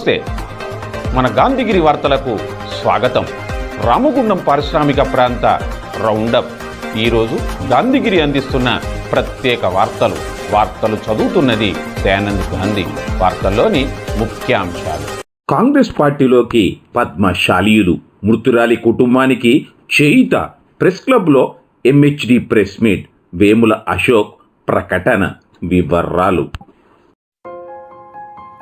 నమస్తే. మన గాంధీగిరి వార్తలకు స్వాగతం. రామగుండం పారిశ్రామిక ప్రాంత రౌండప్. ఈరోజు గాంధీగిరి అందిస్తున్న ప్రత్యేక వార్తలు. వార్తలు చదువుతున్నది దయానంద్ గాంధీ. వార్తల్లోని ముఖ్యాంశాలు. కాంగ్రెస్ పార్టీలోకి పద్మశాలీయులు. మృతురాలి కుటుంబానికి చేయుత. ప్రెస్ క్లబ్లో MHD press meet. Vemula Ashok ప్రకటన వివరాలు.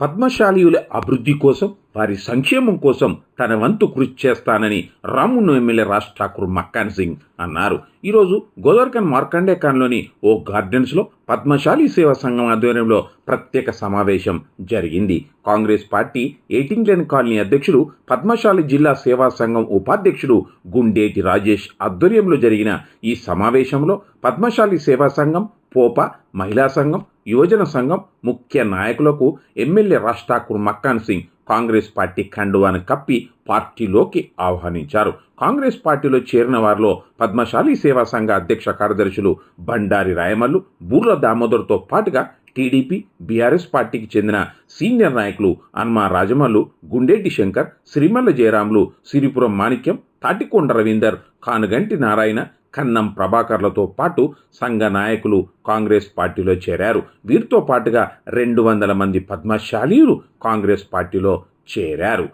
పద్మశాలియుల అభివృద్ధి కోసం వారి సంక్షేమం కోసం తన వంతు కృషి చేస్తానని రామును ఎమ్మెల్యే రాజ్ ఠాకూర్ మక్కాన్ సింగ్ అన్నారు. ఈరోజు గోదర్కన్ మార్కండే ఖాన్లోని ఓ గార్డెన్స్లో పద్మశాలి సేవా సంఘం ఆధ్వర్యంలో ప్రత్యేక సమావేశం జరిగింది. కాంగ్రెస్ పార్టీ ఎయిటింగ్లెన్ కాలనీ అధ్యక్షుడు పద్మశాలి జిల్లా సేవా సంఘం ఉపాధ్యక్షుడు గుండేటి రాజేష్ ఆధ్వర్యంలో జరిగిన ఈ సమావేశంలో పద్మశాలి సేవా సంఘం పోప మహిళా సంఘం యువజన సంఘం ముఖ్య నాయకులకు ఎమ్మెల్యే రాజ్ ఠాకూర్ మక్కాన్ సింగ్ కాంగ్రెస్ పార్టీ ఖండువాను కప్పి పార్టీలోకి ఆహ్వానించారు. కాంగ్రెస్ పార్టీలో చేరిన వారిలో పద్మశాలి సేవా సంఘ అధ్యక్ష కార్యదర్శులు బండారి రాయమల్లు బూర్ల దామోదర్తో పాటుగా టీడీపీ బీఆర్ఎస్ పార్టీకి చెందిన సీనియర్ నాయకులు అన్మా రాజమల్లు గుండేటి శంకర్ సిరిమల్ల జయరాములు సిరిపురం మాణిక్యం తాటికొండ రవీందర్ కానుగంటి నారాయణ కన్నం ప్రభాకర్లతో పాటు సంఘ నాయకులు కాంగ్రెస్ పార్టీలో చేరారు. వీరితో పాటుగా రెండు వందల మంది పద్మశాలీయులు కాంగ్రెస్ పార్టీలో చేరారు.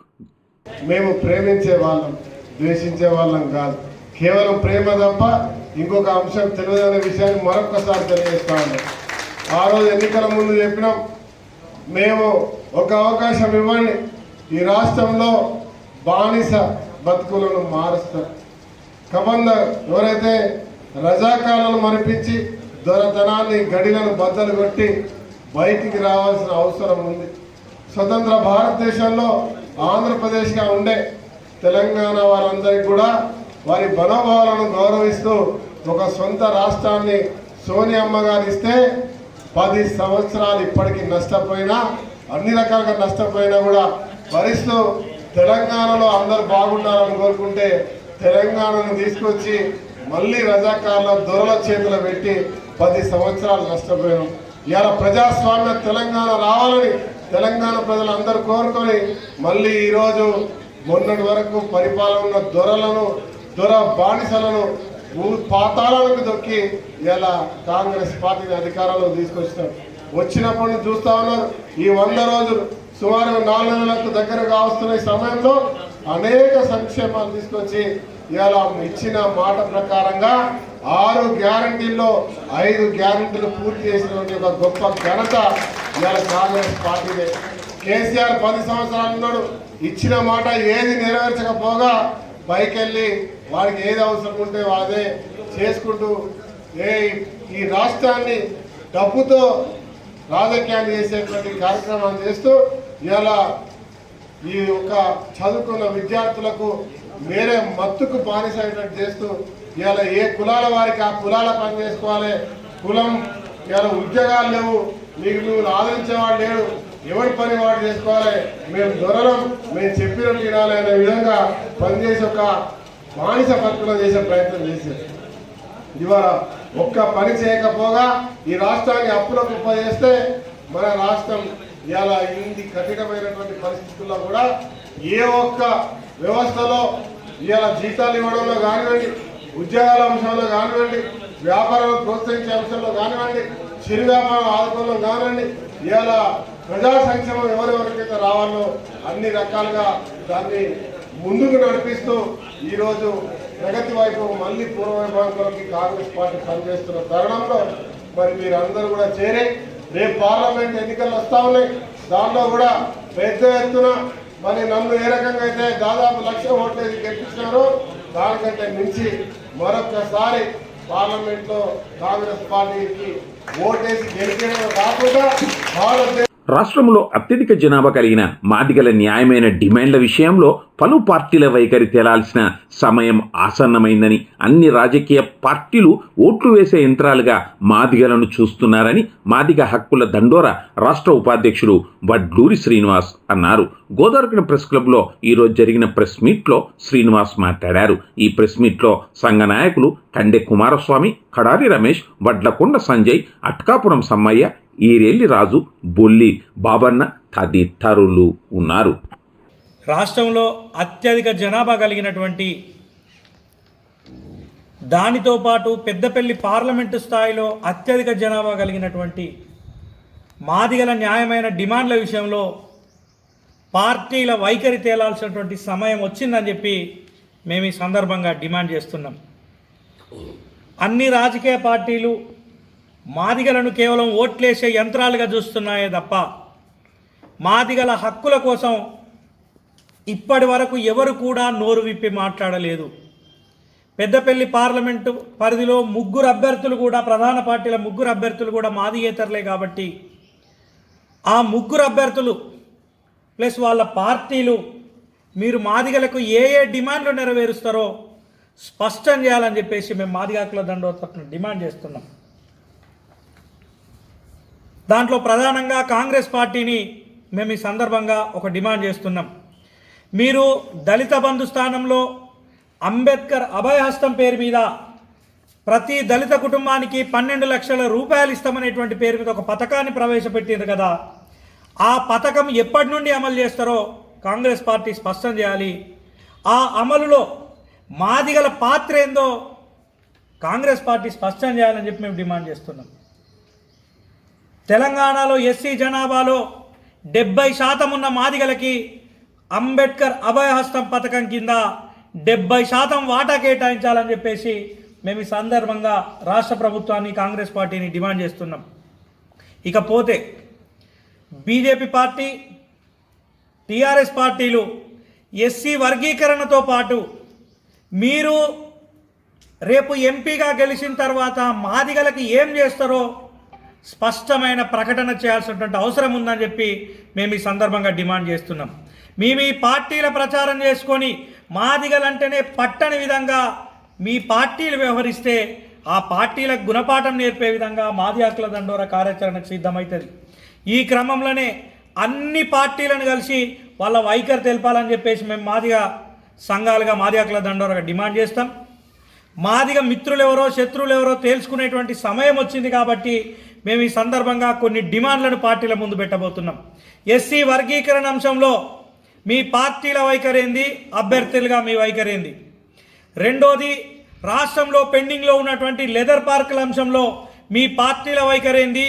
మేము ప్రేమించే వాళ్ళం ద్వేషించే వాళ్ళం కాదు. కేవలం ప్రేమ తప్ప ఇంకొక అంశం తెలియదనే విషయాన్ని మరొకసారి తెలియజేస్తాను ఆ రోజు ఎన్నికల ముందు చెప్పినాం మేము ఒక అవకాశం ఇవ్వండి. ఈ రాష్ట్రంలో బానిస బతుకులను మారుస్తారు. కబంద ఎవరైతే రజాకాలను మరిపించి దొరతనాన్ని గడిలను బద్దలు కొట్టి బయటికి రావాల్సిన అవసరం ఉంది. స్వతంత్ర భారతదేశంలో ఆంధ్రప్రదేశ్గా ఉండే తెలంగాణ వారందరికీ కూడా వారి మనోభావాలను గౌరవిస్తూ ఒక సొంత రాష్ట్రాన్ని సోనియమ్మ గారు ఇస్తే పది సంవత్సరాలు ఇప్పటికీ నష్టపోయినా అన్ని రకాలుగా నష్టపోయినా కూడా వరిస్తూ తెలంగాణలో అందరూ బాగుండాలని కోరుకుంటే తెలంగాణను తీసుకొచ్చి మళ్ళీ రజాకార్ల దొరల చేతులు పెట్టి పది సంవత్సరాలు నష్టపోయాం ఇవాళ ప్రజాస్వామ్య తెలంగాణ రావాలని తెలంగాణ ప్రజలందరూ కోరుకొని మళ్ళీ ఈరోజు మొన్నటి వరకు పరిపాలన ఉన్న దొరలను దొర బానిసలను భూ పాతాళాలకు దొక్కి ఇలా కాంగ్రెస్ పార్టీని అధికారంలో తీసుకొచ్చినారు. వచ్చినప్పటి నుంచి చూస్తా ఉన్నారు ఈ వంద రోజులు సుమారు నాలుగు నెలలకు దగ్గరగా వస్తున్న సమయంలో అనేక సంక్షేమాలు తీసుకొచ్చి ఇవాళ ఇచ్చిన మాట ప్రకారంగా ఆరు గ్యారంటీల్లో ఐదు గ్యారంటీలు పూర్తి చేసినటువంటి ఒక గొప్ప ఘనత ఇవాళ కాంగ్రెస్ పార్టీదే. కేసీఆర్ పది సంవత్సరాలు ఉన్నాడు. ఇచ్చిన మాట ఏది నెరవేర్చకపోగా పైకెళ్ళి వాడికి ఏది అవసరం ఉంటే అదే చేసుకుంటూ ఏ ఈ రాష్ట్రాన్ని డబ్బుతో రాజకీయాలు చేసేటువంటి కార్యక్రమాలు చేస్తూ ఇలా ఈ యొక్క చదువుకున్న విద్యార్థులకు వేరే మత్తుకు బానిసైనట్టు చేస్తూ ఇవాళ ఏ కులాల వారికి ఆ కులాల పని చేసుకోవాలి? కులం ఇవాళ ఉద్యోగాలు లేవు. మీకు నువ్వు ఆదరించేవాడు లేడు. ఎవరి పని వాడు చేసుకోవాలి? మేము దొరలం. మేము చెప్పినట్టు వినాలి అనే విధంగా పనిచేసి ఒక బానిస పత్రం చేసే ప్రయత్నం చేశారు. ఇవాళ ఒక్క పని చేయకపోగా ఈ రాష్ట్రాన్ని అప్పుల కుప్ప చేస్తే మన రాష్ట్రం ఇలా ఇంది కఠినమైనటువంటి పరిస్థితుల్లో కూడా ఏ ఒక్క వ్యవస్థలో ఇవాళ జీతాలు ఇవ్వడంలో కానివ్వండి ఉద్యోగాల అంశంలో కానివ్వండి వ్యాపారాలు ప్రోత్సహించే అంశంలో కానివ్వండి చిరు వ్యాపారం ఆదుకోవడం కానివ్వండి ఇవాళ ప్రజా సంక్షేమం ఎవరెవరికైతే రావాలో అన్ని రకాలుగా దాన్ని ముందుకు నడిపిస్తూ ఈరోజు ప్రగతి వైపు మళ్ళీ పూర్వవైభవంలోకి కాంగ్రెస్ పార్టీ పనిచేస్తున్న తరుణంలో మరి మీరందరూ కూడా చేరి రేపు పార్లమెంట్ ఎన్నికలు వస్తా ఉన్నాయి. దాంట్లో కూడా పెద్ద ఎత్తున మరి నన్ను ఏ రకంగా అయితే దాదాపు లక్ష ఓట్లేసి గెలిపించినారో దానికంటే మించి మరొకసారి పార్లమెంట్లో కాంగ్రెస్ పార్టీకి ఓటేసి గెలిపేయడం కాకుండా భారతదేశం రాష్ట్రంలో అత్యధిక జనాభా కలిగిన మాదిగల న్యాయమైన డిమాండ్ల విషయంలో పలు పార్టీల వైఖరి తేలాల్సిన సమయం ఆసన్నమైందని అన్ని రాజకీయ పార్టీలు ఓట్లు వేసే యంత్రాలుగా మాదిగలను చూస్తున్నారని మాదిగ హక్కుల దండోర రాష్ట్ర ఉపాధ్యక్షుడు వడ్లూరి శ్రీనివాస్ అన్నారు. గోదావరికన ప్రెస్ క్లబ్లో ఈరోజు జరిగిన ప్రెస్ మీట్లో శ్రీనివాస్ మాట్లాడారు. ఈ ప్రెస్ మీట్లో సంఘ నాయకులు కండె కుమారస్వామి కడారి రమేష్ వడ్లకొండ సంజయ్ అట్కాపురం సమ్మయ్య ఈరెల్లి రాజు బొల్లి బాబన్న తదితరులు ఉన్నారు. రాష్ట్రంలో అత్యధిక జనాభా కలిగినటువంటి దానితో పాటు పెద్దపల్లి పార్లమెంటు స్థాయిలో అత్యధిక జనాభా కలిగినటువంటి మాదిగల న్యాయమైన డిమాండ్ల విషయంలో పార్టీల వైఖరి తేలాల్సినటువంటి సమయం వచ్చిందని చెప్పి మేము ఈ సందర్భంగా డిమాండ్ చేస్తున్నాం. అన్ని రాజకీయ పార్టీలు మాదిగలను కేవలం ఓట్లేసే యంత్రాలుగా చూస్తున్నాయే తప్ప మాదిగల హక్కుల కోసం ఇప్పటి వరకు ఎవరు కూడా నోరు విప్పి మాట్లాడలేదు. పెద్దపల్లి పార్లమెంటు పరిధిలో ముగ్గురు అభ్యర్థులు కూడా ప్రధాన పార్టీల ముగ్గురు అభ్యర్థులు కూడా మాదిగేతరులే కాబట్టి ఆ ముగ్గురు అభ్యర్థులు ప్లస్ వాళ్ళ పార్టీలు మీరు మాదిగలకు ఏ ఏ డిమాండ్లు నెరవేరుస్తారో స్పష్టం చేయాలని చెప్పేసి మేము మాదిగాకుల దండో డిమాండ్ చేస్తున్నాం. దాంట్లో ప్రధానంగా కాంగ్రెస్ పార్టీని మేము ఈ సందర్భంగా ఒక డిమాండ్ చేస్తున్నాం. మీరు దళిత బంధు స్థానంలో అంబేద్కర్ అభయహస్తం పేరు మీద ప్రతి దళిత కుటుంబానికి పన్నెండు లక్షల రూపాయలు ఇస్తామనేటువంటి పేరు మీద ఒక పథకాన్ని ప్రవేశపెట్టింది కదా ఆ పథకం ఎప్పటి నుండి అమలు చేస్తారో కాంగ్రెస్ పార్టీ స్పష్టం చేయాలి. ఆ అమలులో మాదిగల పాత్ర ఏందో కాంగ్రెస్ పార్టీ స్పష్టం చేయాలని చెప్పి మేము డిమాండ్ చేస్తున్నాం. తెలంగాణలో ఎస్సీ జనాభాలో డెబ్బై శాతం ఉన్న మాదిగలకి అంబేద్కర్ అభయహస్తం పథకం కింద డెబ్బై శాతం వాటా కేటాయించాలని చెప్పేసి మేము ఈ సందర్భంగా రాష్ట్ర ప్రభుత్వాన్ని కాంగ్రెస్ పార్టీని డిమాండ్ చేస్తున్నాం. ఇకపోతే బీజేపీ పార్టీ టీఆర్ఎస్ పార్టీలు ఎస్సీ వర్గీకరణతో పాటు మీరు రేపు ఎంపీగా గెలిచిన తర్వాత మాదిగలకి ఏం చేస్తారో స్పష్టమైన ప్రకటన చేయాల్సినటువంటి అవసరం ఉందని చెప్పి మేము ఈ సందర్భంగా డిమాండ్ చేస్తున్నాం. మేము ఈ పార్టీల ప్రచారం చేసుకొని మాదిగలంటేనే పట్టని విధంగా మీ పార్టీలు వ్యవహరిస్తే ఆ పార్టీలకు గుణపాఠం నేర్పే విధంగా మాది హక్కుల దండోర కార్యాచరణకు సిద్ధమవుతుంది ఈ క్రమంలోనే అన్ని పార్టీలను కలిసి వాళ్ళ వైఖరి తెలపాలని చెప్పేసి మేము మాదిగా సంఘాలుగా మాది హక్కుల దండోరగా డిమాండ్ చేస్తాం. మాదిగా మిత్రులు ఎవరో శత్రువులు ఎవరో తేల్చుకునేటువంటి సమయం వచ్చింది కాబట్టి మేము ఈ సందర్భంగా కొన్ని డిమాండ్లను పార్టీల ముందు పెట్టబోతున్నాం. ఎస్సీ వర్గీకరణ అంశంలో మీ పార్టీల వైఖరేంది? అభ్యర్థులుగా మీ వైఖరేంది? రెండోది రాష్ట్రంలో పెండింగ్లో ఉన్నటువంటి లెదర్ పార్కుల అంశంలో మీ పార్టీల వైఖరేంది?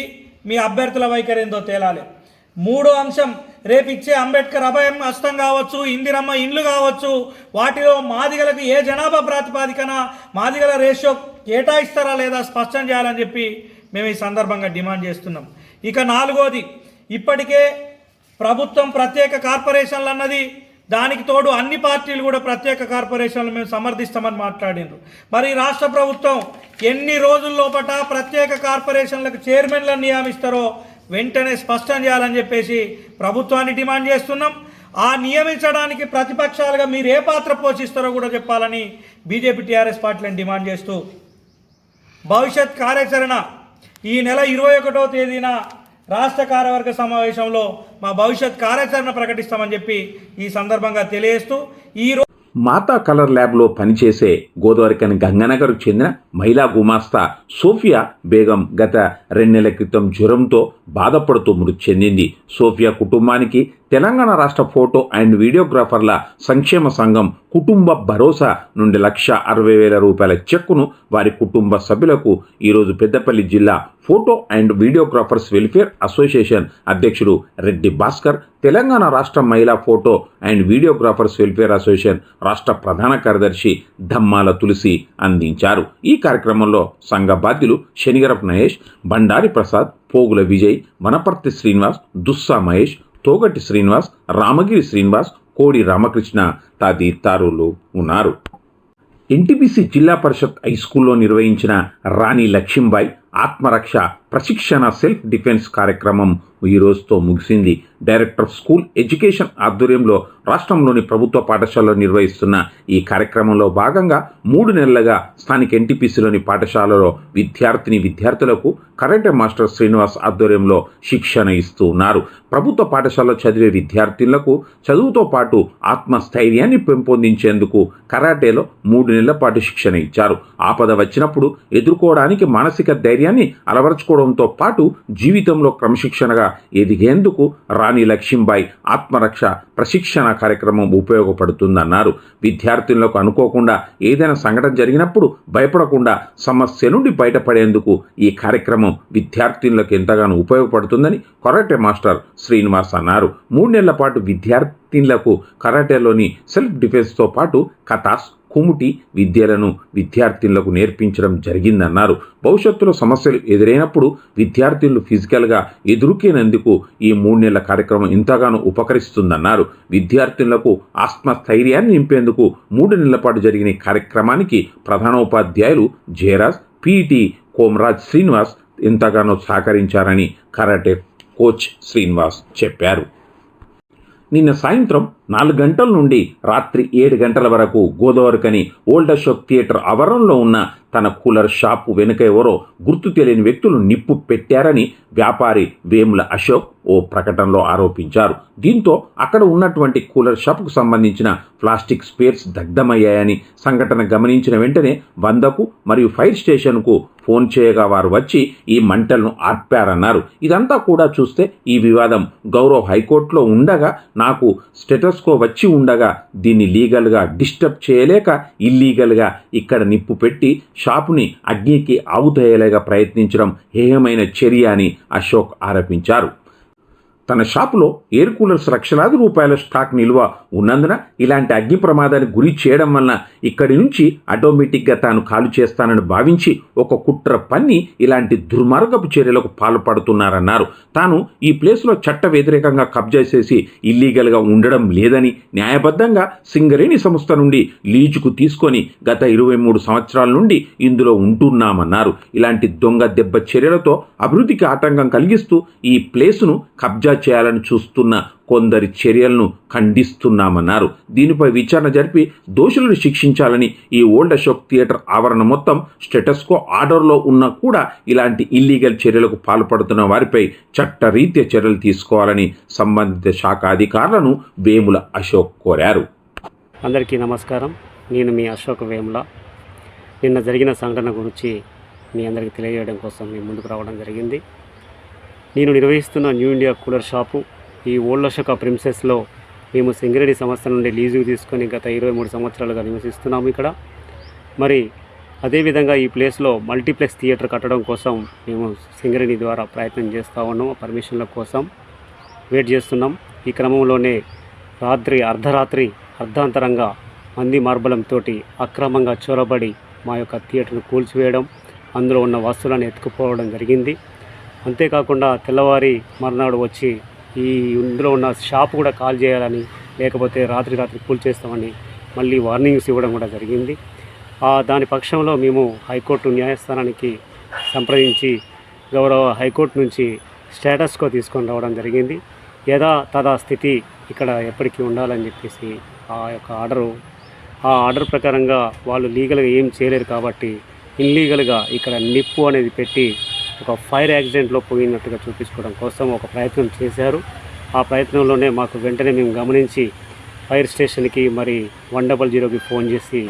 మీ అభ్యర్థుల వైఖరేందో తేలాలి. మూడో అంశం రేపు ఇచ్చే అంబేద్కర్ అభయం హస్తం కావచ్చు ఇందిరమ్మ ఇండ్లు కావచ్చు వాటిలో మాదిగలకు ఏ జనాభా ప్రాతిపాదికన మాదిగల రేషియో కేటాయిస్తారా లేదా స్పష్టం చేయాలని చెప్పి మేము ఈ సందర్భంగా డిమాండ్ చేస్తున్నాం. ఇక నాలుగోది ఇప్పటికే ప్రభుత్వం ప్రత్యేక కార్పొరేషన్లు అన్నది దానికి తోడు అన్ని పార్టీలు కూడా ప్రత్యేక కార్పొరేషన్లు మేము సమర్థిస్తామని మాట్లాడినారు మరి రాష్ట్ర ప్రభుత్వం ఎన్ని రోజుల లోపల ప్రత్యేక కార్పొరేషన్లకు చైర్మన్లను నియమిస్తారో వెంటనే స్పష్టం చేయాలని చెప్పేసి ప్రభుత్వాన్ని డిమాండ్ చేస్తున్నాం. ఆ నియమించడానికి ప్రతిపక్షాలుగా మీరు ఏ పాత్ర పోషిస్తారో కూడా చెప్పాలని బీజేపీ టీఆర్ఎస్ పార్టీలను డిమాండ్ చేస్తూ భవిష్యత్ కార్యాచరణ ఈ నెల ఇరవై ఒకటో తేదీన రాష్ట్ర కార్యవర్గ సమావేశంలో మా భవిష్యత్ కార్యాచరణ ప్రకటిస్తామని చెప్పి ఈ సందర్భంగా తెలియజేస్తూ ఈ మాతా కలర్ ల్యాబ్లో పనిచేసే గోదావరికని గంగనగర్కు చెందిన మహిళా గుమాస్తా సోఫియా బేగం గత రెండు నెలల క్రితం జ్వరంతో బాధపడుతూ మృతి చెందింది. సోఫియా కుటుంబానికి తెలంగాణ రాష్ట్ర ఫోటో అండ్ వీడియోగ్రాఫర్ల సంక్షేమ సంఘం కుటుంబ భరోసా నుండి లక్ష అరవై వేల రూపాయల చెక్కును వారి కుటుంబ సభ్యులకు ఈరోజు పెద్దపల్లి జిల్లా photo and videographers welfare association అధ్యక్షుడు రెడ్డి భాస్కర్ తెలంగాణ రాష్ట్ర మహిళా photo and videographers welfare association రాష్ట్ర ప్రధాన కార్యదర్శి ధమ్మాల తులసి అందించారు. ఈ కార్యక్రమంలో సంఘ బాధ్యులు శనిగరపు మహేష్ బండారి ప్రసాద్ పోగుల విజయ్ వనపర్తి శ్రీనివాస్ దుస్సా మహేష్ తోగటి శ్రీనివాస్ రామగిరి శ్రీనివాస్ కోడి రామకృష్ణ తదితరులు ఉన్నారు. ఎన్టీపీసీ జిల్లా పరిషత్ హై స్కూల్లో నిర్వహించిన రాణి లక్ష్మీబాయి ఆత్మరక్ష ప్రశిక్షణ సెల్ఫ్ డిఫెన్స్ కార్యక్రమం ఈ రోజుతో ముగిసింది. డైరెక్టర్ స్కూల్ ఎడ్యుకేషన్ ఆధ్వర్యంలో రాష్ట్రంలోని ప్రభుత్వ పాఠశాలలో నిర్వహిస్తున్న ఈ కార్యక్రమంలో భాగంగా మూడు నెలలుగా స్థానిక ఎన్టీపీసీలోని పాఠశాలలో విద్యార్థిని విద్యార్థులకు కరాటే మాస్టర్ శ్రీనివాస్ ఆధ్వర్యంలో శిక్షణ ఇస్తూ ఉన్నారు. ప్రభుత్వ పాఠశాలలో చదివే విద్యార్థులకు చదువుతో పాటు ఆత్మస్థైర్యాన్ని పెంపొందించేందుకు కరాటేలో మూడు నెలల పాటు శిక్షణ ఇచ్చారు. ఆపద వచ్చినప్పుడు ఎదుర్కోవడానికి మానసిక ధైర్యాన్ని అలవరుచుకోవడంతో పాటు జీవితంలో క్రమశిక్షణగా ఎదిగేందుకు రాణి లక్ష్మీబాయి ఆత్మరక్ష ప్రశిక్షణ కార్యక్రమం ఉపయోగపడుతుందన్నారు. విద్యార్థులకు అనుకోకుండా ఏదైనా సంఘటన జరిగినప్పుడు భయపడకుండా సమస్య నుండి బయటపడేందుకు ఈ కార్యక్రమం విద్యార్థులకు ఎంతగానో ఉపయోగపడుతుందని కరాటే మాస్టర్ శ్రీనివాస్ అన్నారు. మూడు నెలల పాటు విద్యార్థినులకు కరాటేలోని సెల్ఫ్ డిఫెన్స్తో పాటు కథాస్ కుముటి విద్యలను విద్యార్థినులకు నేర్పించడం జరిగిందన్నారు. భవిష్యత్తులో సమస్యలు ఎదురైనప్పుడు విద్యార్థులు ఫిజికల్గా ఎదుర్కొనేందుకు ఈ మూడు నెలల కార్యక్రమం ఎంతగానో ఉపకరిస్తుందన్నారు. విద్యార్థులకు ఆత్మస్థైర్యాన్ని నింపేందుకు మూడు నెలల పాటు జరిగిన కార్యక్రమానికి ప్రధానోపాధ్యాయులు జయరాజ్ పీఈటీ కోమరాజ్ శ్రీనివాస్ ఎంతగానో సహకరించారని కరాటే కోచ్ శ్రీనివాస్ చెప్పారు. నిన్న సాయంత్రం నాలుగు గంటల నుండి రాత్రి ఏడు గంటల వరకు గోదావరికని ఓల్డ్ అశోక్ థియేటర్ ఆవరణలో ఉన్న తన కూలర్ షాపు వెనుక ఎవరో గుర్తు తెలియని వ్యక్తులు నిప్పు పెట్టారని వ్యాపారి వేముల అశోక్ ఓ ప్రకటనలో ఆరోపించారు. దీంతో అక్కడ ఉన్నటువంటి కూలర్ షాపుకు సంబంధించిన ప్లాస్టిక్ స్పేర్స్ దగ్ధమయ్యాయని సంఘటన గమనించిన వెంటనే వందకు మరియు ఫైర్ స్టేషన్కు ఫోన్ చేయగా వారు వచ్చి ఈ మంటలను ఆర్పారన్నారు. ఇదంతా కూడా చూస్తే ఈ వివాదం గౌరవ్ హైకోర్టులో ఉండగా నాకు స్టేటస్ స్టెటస్కో వచ్చి ఉండగా దీన్ని లీగల్గా డిస్టర్బ్ చేయలేక ఇల్లీగల్గా ఇక్కడ నిప్పు పెట్టి షాపుని అగ్నికి ఆవుతయ్యేలాగా ప్రయత్నించడం హేయమైన చర్య అని అశోక్ ఆరోపించారు. తన షాపులో ఎయిర్ కూలర్స్ లక్షలాది రూపాయల స్టాక్ నిల్వ ఉన్నందున ఇలాంటి అగ్ని ప్రమాదానికి గురి చేయడం వలన ఇక్కడి నుంచి ఆటోమేటిక్గా తాను కాలు చేస్తానని భావించి ఒక కుట్ర పన్ని ఇలాంటి దుర్మార్గపు చర్యలకు పాల్పడుతున్నారన్నారు. తాను ఈ ప్లేస్లో చట్ట వ్యతిరేకంగా కబ్జా చేసి ఇల్లీగల్గా ఉండడం లేదని న్యాయబద్ధంగా సింగరేణి సంస్థ నుండి లీజుకు తీసుకొని గత ఇరవై మూడు సంవత్సరాల నుండి ఇందులో ఉంటున్నామన్నారు. ఇలాంటి దొంగ దెబ్బ చర్యలతో అభివృద్ధికి ఆటంకం కలిగిస్తూ ఈ ప్లేసును కబ్జా చేయాలని చూస్తున్న కొందరి చర్యలను ఖండిస్తున్నామన్నారు. దీనిపై విచారణ జరిపి దోషులను శిక్షించాలని ఈ ఓల్డ్ అశోక్ థియేటర్ ఆవరణ మొత్తం స్టేటస్కో ఆర్డర్లో ఉన్నా కూడా ఇలాంటి ఇల్లీగల్ చర్యలకు పాల్పడుతున్న వారిపై చట్టరీత్యా చర్యలు తీసుకోవాలని సంబంధిత శాఖ అధికారులను వేముల అశోక్ కోరారు. అందరికీ నమస్కారం. నేను మీ అశోక్ వేముల. నిన్న జరిగిన సంఘటన గురించి మీ అందరికీ తెలియజేయడం కోసం మీ ముందుకు రావడం జరిగింది. నేను నిర్వహిస్తున్న న్యూ ఇండియా కూలర్ షాపు ఈ ఓల్డ్ అశోక ప్రిన్సెస్లో మేము సింగరేణి సంస్థ నుండి లీజుకు తీసుకొని గత ఇరవై మూడు సంవత్సరాలుగా నివసిస్తున్నాము ఇక్కడ. మరి అదేవిధంగా ఈ ప్లేస్లో మల్టీప్లెక్స్ థియేటర్ కట్టడం కోసం మేము సింగరేణి ద్వారా ప్రయత్నం చేస్తూ ఉన్నాం పర్మిషన్ల కోసం వెయిట్ చేస్తున్నాం. ఈ క్రమంలోనే రాత్రి అర్ధరాత్రి అర్ధాంతరంగా మంది మార్బలంతో అక్రమంగా చొరబడి మా యొక్క థియేటర్ను కూల్చివేయడం అందులో ఉన్న వస్తువులను ఎత్తుకుపోవడం జరిగింది. అంతేకాకుండా తెల్లవారి మర్నాడు వచ్చి ఈ ఇందులో ఉన్న షాప్ కూడా కాల్ చేయాలని లేకపోతే రాత్రి రాత్రి కూల్చేస్తామని మళ్ళీ వార్నింగ్స్ ఇవ్వడం కూడా జరిగింది. దాని పక్షంలో మేము హైకోర్టు న్యాయస్థానానికి సంప్రదించి గౌరవ హైకోర్టు నుంచి స్టేటస్కో తీసుకొని రావడం జరిగింది. యథా తదా స్థితి ఇక్కడ ఎప్పటికీ ఉండాలని చెప్పేసి ఆ యొక్క ఆర్డరు ఆ ఆర్డర్ ప్రకారంగా వాళ్ళు లీగల్గా ఏం చేయలేరు కాబట్టి ఇన్లీగల్గా ఇక్కడ నిప్పు అనేది పెట్టి ఒక ఫైర్ యాక్సిడెంట్లో పోయినట్టుగా చూపించుకోవడం కోసం ఒక ప్రయత్నం చేశారు. ఆ ప్రయత్నంలోనే మాకు వెంటనే మేము గమనించి ఫైర్ స్టేషన్కి మరి వన్ డబల్ జీరోకి ఫోన్ చేసి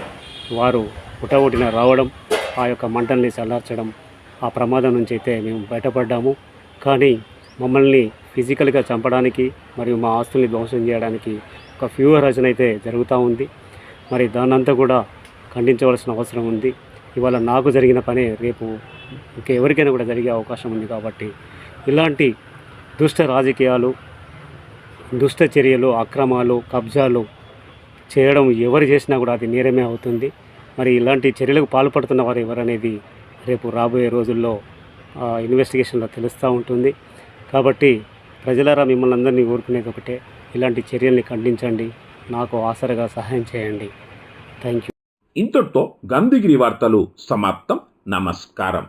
వారు ఉటవుటిన రావడం ఆ యొక్క మంటల్ని చల్లార్చడం ఆ ప్రమాదం నుంచి అయితే మేము బయటపడ్డాము. కానీ మమ్మల్ని ఫిజికల్గా చంపడానికి మరియు మా ఆస్తుల్ని ధ్వంసం చేయడానికి ఒక ఫ్యూవర్ రచన అయితే జరుగుతూ ఉంది. మరి దాన్నంతా కూడా ఖండించవలసిన అవసరం ఉంది. ఇవాళ నాకు జరిగిన పనే రేపు ఇంకా ఎవరికైనా కూడా జరిగే అవకాశం ఉంది కాబట్టి ఇలాంటి దుష్ట రాజకీయాలు దుష్ట చర్యలు అక్రమాలు కబ్జాలు చేయడం ఎవరు చేసినా కూడా అది నేరమే అవుతుంది. మరి ఇలాంటి చర్యలకు పాల్పడుతున్న వారు ఎవరనేది రేపు రాబోయే రోజుల్లో ఇన్వెస్టిగేషన్లో తెలుస్తూ ఉంటుంది. కాబట్టి ప్రజలారా మిమ్మల్ని అందరినీ కోరుకునేది ఒకటే. ఇలాంటి చర్యల్ని ఖండించండి. నాకు ఆసరగా సహాయం చేయండి. థ్యాంక్ యూ ఇంతటితో గంధగిరి వార్తలు సమాప్తం. నమస్కారం.